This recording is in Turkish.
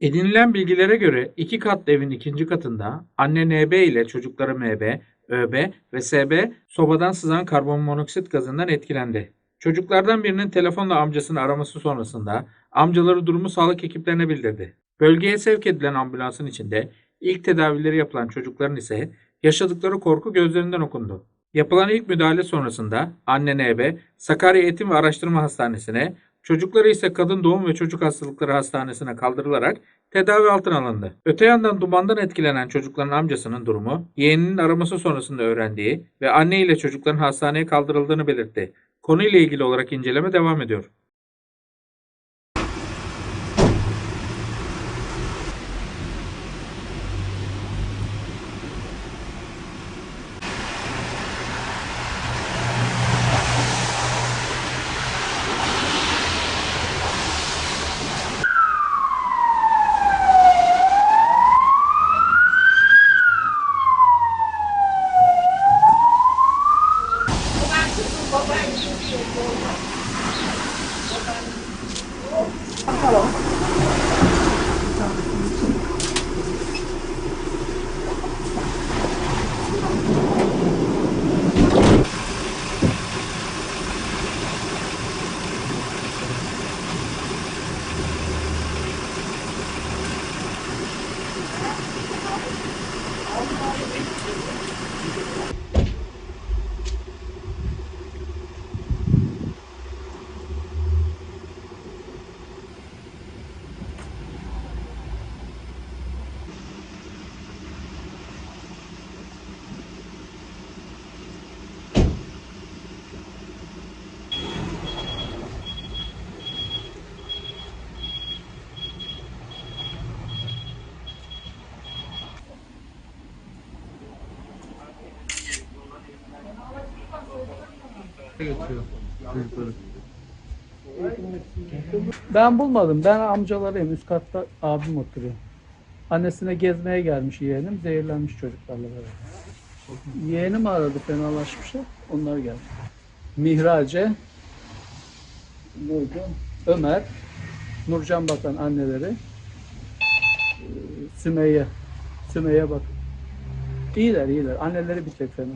Edinilen bilgilere göre iki katlı evin ikinci katında anne NB ile çocukları MB, ÖB ve SB sobadan sızan karbonmonoksit gazından etkilendi. Çocuklardan birinin telefonla amcasını araması sonrasında amcaları durumu sağlık ekiplerine bildirdi. Bölgeye sevk edilen ambulansın içinde ilk tedavileri yapılan çocukların ise yaşadıkları korku gözlerinden okundu. Yapılan ilk müdahale sonrasında anne NB Sakarya Eğitim ve Araştırma Hastanesi'ne, çocukları ise Kadın Doğum ve Çocuk Hastalıkları Hastanesi'ne kaldırılarak tedavi altına alındı. Öte yandan dumandan etkilenen çocukların amcasının durumu yeğeninin araması sonrasında öğrendiği ve anne ile çocukların hastaneye kaldırıldığını belirtti. Konuyla ilgili olarak inceleme devam ediyor. Hello. Ben bulmadım. Ben amcalarıyım. Üst katta abim oturuyor. Annesine gezmeye gelmiş yeğenim. Zehirlenmiş çocuklarla beraber. Yeğenim aradı fenalaşmışlar. Onlar geldi. Mihrace? Ömer, Nurcan Bakan anneleri, ee, Sümeyye, Sümeyye bak. İyiler iyiler. Anneleri bir tek fena.